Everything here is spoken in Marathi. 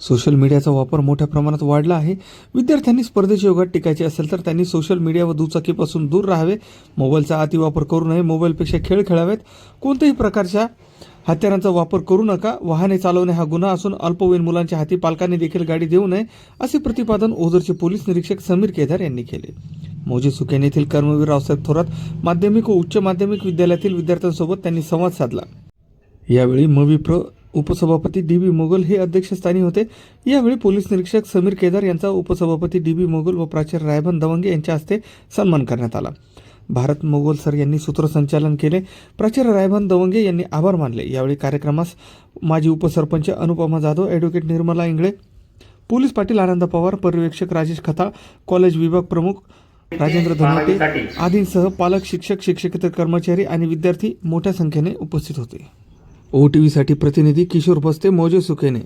सोशल मीडियाचा वापर मोठ्या प्रमाणात वाढला आहे. विद्यार्थ्यांनी स्पर्धेच्या युगात टिकायचे असेल तर त्यांनी सोशल मीडिया व दुचाकीपासून दूर राहावे. मोबाईलचा अतिवापर करू नये. मोबाईलपेक्षा खेळ खेळावेत. कोणत्याही प्रकारच्या हत्यारांचा वापर करू नका. वाहने चालवणे हा गुन्हा असून अल्पवयीन मुलांच्या हाती पालकांनी देखील गाडी देऊ नये असे प्रतिपादन ओझरचे पोलीस निरीक्षक समीर केदार यांनी केले. मौजे सुकेन येथील कर्मवीर रावसाहेब थोरात माध्यमिक व उच्च माध्यमिक विद्यालयातील विद्यार्थ्यांसोबत त्यांनी संवाद साधला. यावेळी मविप्र उपसभापती डी बी मोगल हे अध्यक्षस्थानी होते. यावेळी पोलीस निरीक्षक समीर केदार यांचा उपसभापती डी बी मोगल व प्राचार्य रायबन दवंगे यांच्या हस्ते सन्मान करण्यात आला. भारत मोगल सर यांनी सूत्रसंचालन केले. प्राचार्य रायबन दवंगे यांनी आभार मानले. यावेळी कार्यक्रमास माजी उपसरपंच अनुपमा जाधव ॲडव्होकेट निर्मला इंगळे पोलीस पाटील आनंद पवार पर्यवेक्षक राजेश खताळ कॉलेज विभाग प्रमुख राजेंद्र धनाटे आदींसह पालक शिक्षक शिक्षकेतर कर्मचारी आणि विद्यार्थी मोठ्या संख्येने उपस्थित होते. ओ टी व्हीसाठी प्रतिनिधी किशोर बस्ते मोजे सुकेने.